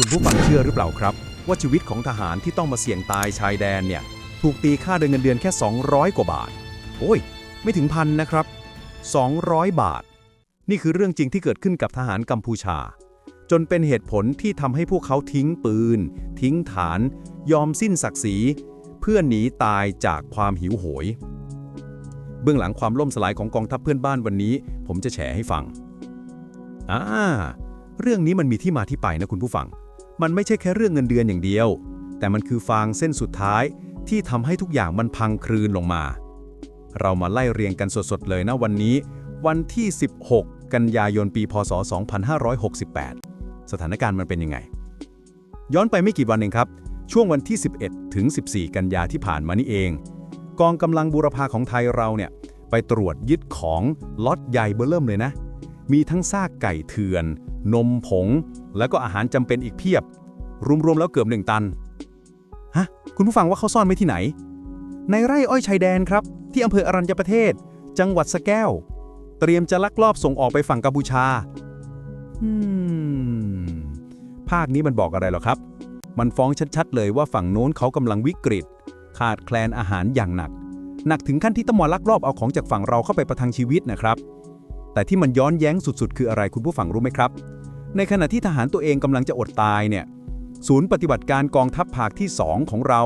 คุณผู้ฟังเชื่อหรือเปล่าครับ ว่าชีวิตของทหารที่ต้องมาเสี่ยงตายชายแดนเนี่ย ถูกตีค่าโดยเงินเดือนแค่ 200 กว่าบาท โอ้ย ไม่ถึงพันนะครับ 200 บาท นี่คือเรื่องจริงที่เกิดขึ้นกับทหารกัมพูชา จนเป็นเหตุผลที่ทำให้พวกเขาทิ้งปืน ทิ้งฐาน ยอมสิ้นศักดิ์ศรี เพื่อหนีตายจากความหิวโหย เบื้องหลังความล่มสลายของกองทัพเพื่อนบ้านวันนี้ ผมจะแฉให้ฟังอ่าเรื่องนี้มันมีที่มาที่ไปนะคุณผู้ฟัง มันไม่ใช่แค่เรื่องเงินเดือนอย่างเดียว แต่มันคือฟางเส้นสุดท้ายที่ทำให้ทุกอย่างมันพังคลืนลงมา เรามาไล่เรียงกันสดๆเลยนะวันนี้ วันที่ 16 กันยายนปี พศ 2568 สถานการณ์มันเป็นยังไง ย้อนไปไม่กี่วันเองครับ ช่วงวันที่ 11 ถึง 14 กันยาที่ผ่านมานี่เอง กองกำลังบูรพาของไทยเราเนี่ยไปตรวจยึดของล็อตใหญ่เบอร์เริ่มเลยนะ มีทั้งซากไก่เถื่อน นมผง แล้วก็อาหารจำเป็นอีกเพียบ รวมๆแล้วเกือบหนึ่งตัน ฮะ คุณผู้ฟังว่าเขาซ่อนไว้ที่ไหน ในไร่อ้อยชายแดนครับ ที่อำเภออรัญญประเทศ จังหวัดสแก้ว เตรียมจะลักลอบส่งออกไปฝั่งกัมพูชาอืมภาคนี้มันบอกอะไรหรอครับ มันฟ้องชัดๆเลยว่าฝั่งโน้นเขากำลังวิกฤต ขาดแคลนอาหารอย่างหนัก หนักถึงขั้นที่ต้องมาลักลอบเอาของจากฝั่งเราเข้าไปประทังชีวิตนะครับ แต่ที่มันย้อนแย้งสุดๆ คืออะไรคุณผู้ฟังรู้ไหมครับ ในขณะที่ทหารตัวเองกำลังจะอดตายเนี่ยศูนย์ปฏิบัติการกองทัพภาคที่ 2 ของเรา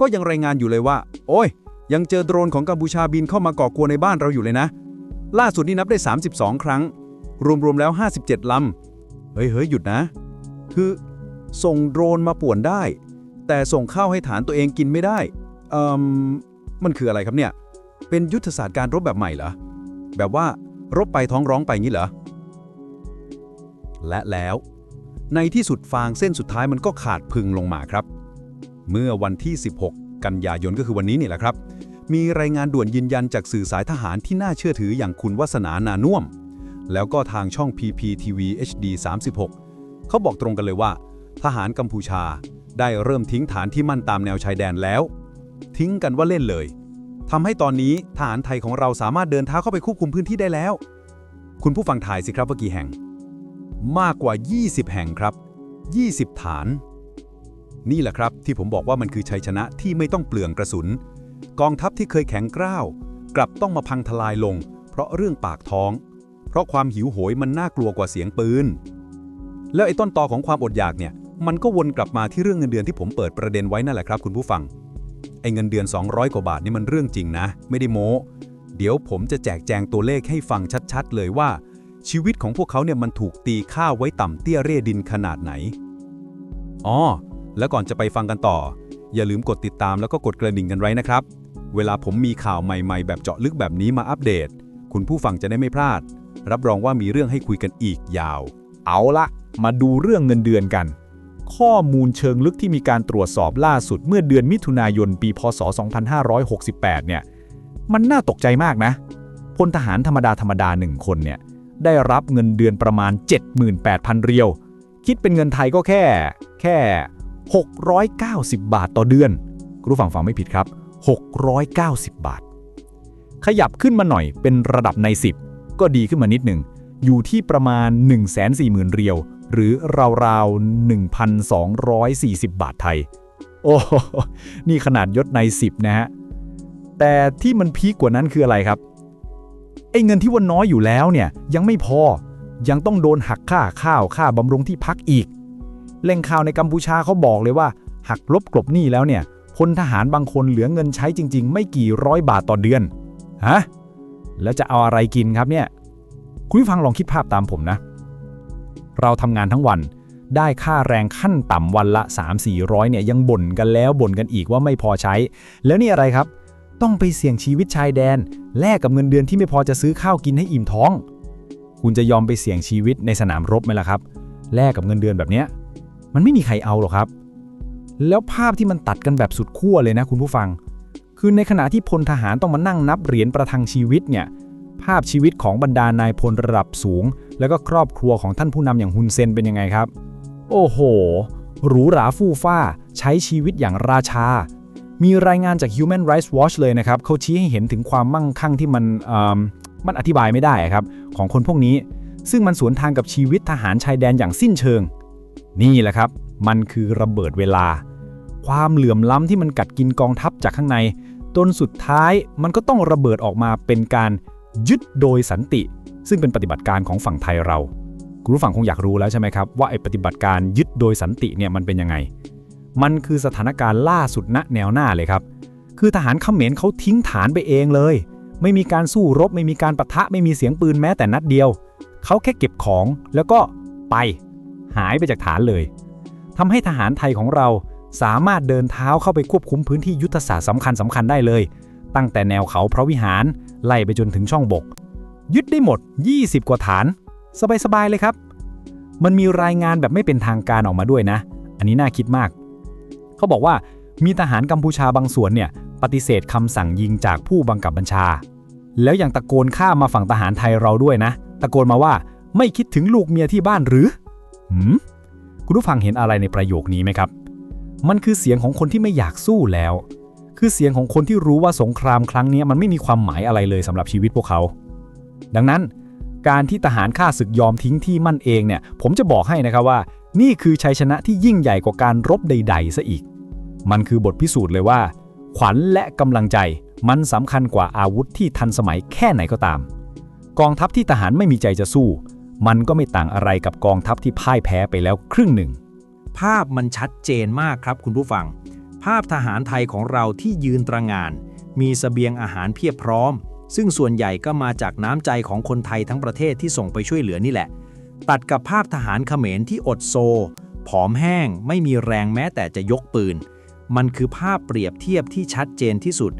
ก็ยังรายงานอยู่เลยว่า โอ้ย ยังเจอโดรนของกัมพูชาบินเข้ามาก่อกวนในบ้านเราอยู่เลยนะ ล่าสุดนี่นับได้ 32 ครั้ง รวมๆแล้ว 57 ลำ เฮ้ยเฮ้ยหยุดนะ คือ ส่งโดรนมาป่วนได้ แต่ส่งข้าวให้ฐานตัวเองกินไม่ได้เอ่มมันคืออะไรครับเนี่ย เป็นยุทธศาสตร์การรบแบบใหม่เหรอ แบบว่า รบไปท้องร้องไปงี้เหรอ และแล้ว ในที่สุดฟางเส้นสุดท้ายมันก็ขาดพึงลงมาครับ เมื่อวันที่ 16 กันยายนก็คือวันนี้นี่แหละครับ มีรายงานด่วนยืนยันจากสื่อสายทหารที่น่าเชื่อถืออย่างคุณวัสนานานุ่ม แล้วก็ทางช่อง PPTV HD 36 เขาบอกตรงกันเลยว่า ทหารกัมพูชาได้เริ่มทิ้งฐานที่มั่นตามแนวชายแดนแล้ว ทิ้งกันว่าเล่นเลยทำให้ตอนนี้ทหารไทยของเราสามารถเดินเท้าเข้าไปควบคุมพื้นที่ได้แล้ว คุณผู้ฟังถ่ายสิครับว่ากี่แห่ง มากกว่า 20 แห่งครับ 20 ฐาน นี่แหละครับที่ผมบอกว่ามันคือชัยชนะที่ไม่ต้องเปลืองกระสุน กองทัพที่เคยแข็งกร้าว กลับต้องมาพังทลายลง เพราะเรื่องปากท้อง เพราะความหิวโหยมันน่ากลัวกว่าเสียงปืน แล้วไอ้ต้นตอของความอดอยากเนี่ยมันก็วนกลับมาที่เรื่องเงินเดือนที่ผมเปิดประเด็นไว้นั่นแหละครับ คุณผู้ฟังไอ้เงินเดือน 200 กว่าบาทนี่มันเรื่องจริงนะ ไม่ได้โม้ เดี๋ยวผมจะแจกแจงตัวเลขให้ฟังชัดๆ เลยว่า ชีวิตของพวกเขาเนี่ยมันถูกตีค่าไว้ต่ำเตี้ยเร่ดินขนาดไหน อ๋อ แล้วก่อนจะไปฟังกันต่อ อย่าลืมกดติดตามแล้วก็กดกระดิ่งกันไว้นะครับ เวลาผมมีข่าวใหม่ๆ แบบเจาะลึกแบบนี้มาอัปเดต คุณผู้ฟังจะได้ไม่พลาด รับรองว่ามีเรื่องให้คุยกันอีกยาว เอาละมาดูเรื่องเงินเดือนกัน ข้อมูลเชิงลึกที่มีการตรวจสอบล่าสุดเมื่อเดือนมิถุนายนปี พศ 2568 เนี่ย มันน่าตกใจมากนะ พลทหารธรรมดาธรรมดาหนึ่งคนเนี่ยได้รับเงินเดือนประมาณ 78,000 เรียว คิดเป็นเงินไทยก็แค่แค่ 690 บาทต่อเดือนคุณผู้ฟังฟังไม่ผิดครับ 690 บาท ขยับขึ้นมาหน่อยเป็นระดับใน 10 ก็ดีขึ้นมานิดหนึ่ง อยู่ที่ประมาณ 140,000 เรียว หรือราวๆ 1,240 บาทไทย โอ้โหนี่ขนาดยศใน 10 นะฮะ แต่ที่มันพีกกว่านั้นคืออะไรครับไอ้เงินที่ว่าน้อยอยู่แล้วเนี่ยยังไม่พอยังต้องโดนหักค่าข้าวค่าบำรุงที่พักอีกแหล่งข่าวในกัมพูชาเขาบอกเลยว่า หักลบกลบหนี้แล้วเนี่ยพลทหารบางคนเหลือเงินใช้จริง ๆ ไม่กี่ร้อยบาทต่อเดือนฮะแล้วจะเอาอะไรกินครับเนี่ยคุณฟังลองคิดภาพตามผมนะ เราทำงานทั้งวันได้ค่าแรงขั้นต่ำวันละ 3-400เนี่ยยังบ่นกันแล้วบ่นกันอีกว่าไม่พอใช้ แล้วนี่อะไรครับ ต้องไปเสี่ยงชีวิตชายแดน แลกกับเงินเดือนที่ไม่พอจะซื้อข้าวกินให้อิ่มท้อง คุณจะยอมไปเสี่ยงชีวิตในสนามรบไหมล่ะครับ แลกกับเงินเดือนแบบเนี้ย มันไม่มีใครเอาหรอกครับ แล้วภาพที่มันตัดกันแบบสุดขั้วเลยนะคุณผู้ฟัง คือในขณะที่พลทหารต้องมานั่งนับเหรียญประทังชีวิตเนี่ย ภาพชีวิตของบรรดานายพลระดับสูง แล้วก็ครอบครัวของท่านผู้นำอย่างฮุนเซนเป็นยังไงครับ โอ้โห หรูหราฟู่ฟ้า ใช้ชีวิตอย่างราชา มีรายงานจาก Human Rights Watch เลยนะครับเขาชี้ให้เห็นถึงความมั่งคั่งที่มันอ่อมันอธิบายไม่ได้ครับ ของคนพวกนี้ ซึ่งมันสวนทางกับชีวิตทหารชายแดนอย่างสิ้นเชิง นี่แหละครับ มันคือระเบิดเวลา ความเหลื่อมล้ำที่มันกัดกินกองทัพจากข้างในจนสุดท้ายมันก็ต้องระเบิดออกมาเป็นการยึดโดยสันติ ซึ่งเป็นปฏิบัติการของฝั่งไทยเรา คุณผู้ฟังคงอยากรู้แล้วใช่ไหมครับว่าไอ้ปฏิบัติการยึดโดยสันติเนี่ยมันเป็นยังไง มันคือสถานการณ์ล่าสุดณแนวหน้าเลยครับ คือทหารเขมรเขาทิ้งฐานไปเองเลย ไม่มีการสู้รบ ไม่มีการปะทะไม่มีเสียงปืนแม้แต่นัดเดียว เขาแค่เก็บของแล้วก็ไป หายไปจากฐานเลยทำให้ทหารไทยของเราสามารถเดินเท้าเข้าไปควบคุมพื้นที่ยุทธศาสตร์สำคัญสำคัญได้เลย ตั้งแต่แนวเขาพระวิหารไล่ไปจนถึงช่องบก ยึดได้หมด 20 กว่าฐาน สบายๆเลยครับ มันมีรายงานแบบไม่เป็นทางการออกมาด้วยนะ อันนี้น่าคิดมาก เขาบอกว่ามีทหารกัมพูชาบางส่วนเนี่ยปฏิเสธคำสั่งยิงจากผู้บังคับบัญชา แล้วยังตะโกนข้ามมาฝั่งทหารไทยเราด้วยนะ ตะโกนมาว่าไม่คิดถึงลูกเมียที่บ้านหรือหืมคุณผู้ฟังเห็นอะไรในประโยคนี้ไหมครับ มันคือเสียงของคนที่ไม่อยากสู้แล้ว คือเสียงของคนที่รู้ว่าสงครามครั้งนี้มันไม่มีความหมายอะไรเลยสำหรับชีวิตพวกเขา ดังนั้นการที่ทหารข้าศึกยอมทิ้งที่มั่นเองเนี่ย ผมจะบอกให้นะครับว่า นี่คือชัยชนะที่ยิ่งใหญ่กว่าการรบใด ๆซะอีก มันคือบทพิสูจน์เลยว่า ขวัญและกำลังใจมันสำคัญกว่าอาวุธที่ทันสมัยแค่ไหนก็ตาม กองทัพที่ทหารไม่มีใจจะสู้ มันก็ไม่ต่างอะไรกับกองทัพที่พ่ายแพ้ไปแล้วครึ่งหนึ่ง ภาพมันชัดเจนมากครับคุณผู้ฟัง ภาพทหารไทยของเราที่ยืนตระหงาน มีสเสบียงอาหารเพียบพร้อม ซึ่งส่วนใหญ่ก็มาจากน้ำใจของคนไทยทั้งประเทศที่ส่งไปช่วยเหลือนี่แหละ ตัดกับภาพทหารเขมรที่อดโซ ผอมแห้งไม่มีแรงแม้แต่จะยกปืน มันคือภาพเปรียบเทียบที่ชัดเจนที่สุด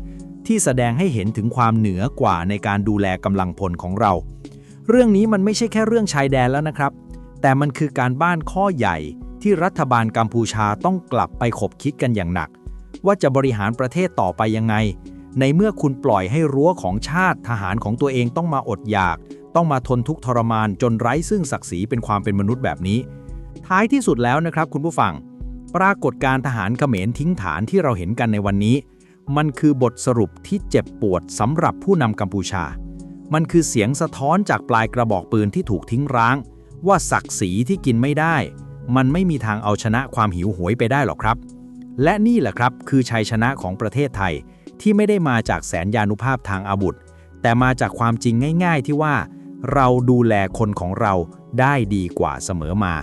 ที่แสดงให้เห็นถึงความเหนือกว่าในการดูแลกำลังพลของเรา เรื่องนี้มันไม่ใช่แค่เรื่องชายแดนแล้วนะครับ แต่มันคือการบ้านข้อใหญ่ที่รัฐบาลกัมพูชาต้องกลับไปขบคิดกันอย่างหนัก ว่าจะบริหารประเทศต่อไปยังไง ในเมื่อคุณปล่อยให้รั้วของชาติทหารของตัวเองต้องมาอดอยาก ต้องมาทนทุกข์ทรมานจนไร้ซึ่งศักดิ์ศรีเป็นความเป็นมนุษย์แบบนี้ ท้ายที่สุดแล้วนะครับคุณผู้ฟัง ปรากฏการทหารเขมรทิ้งฐานที่เราเห็นกันในวันนี้ มันคือบทสรุปที่เจ็บปวดสำหรับผู้นำกัมพูชา มันคือเสียงสะท้อนจากปลายกระบอกปืนที่ถูกทิ้งร้าง ว่าศักดิ์ศรีที่กินไม่ได้ มันไม่มีทางเอาชนะความหิวโหยไปได้หรอกครับ และนี่แหละครับคือชัยชนะของประเทศไทยที่ไม่ได้มาจากแสนยานุภาพทางอาวุธ แต่มาจากความจริงง่าย ๆ ที่ว่า เราดูแลคนของเราได้ดีกว่าเสมอมา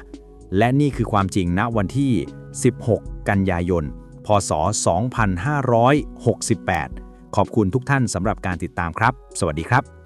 และนี่คือความจริงณวันที่ 16 กันยายน พศ 2568 ขอบคุณทุกท่านสำหรับการติดตามครับ สวัสดีครับ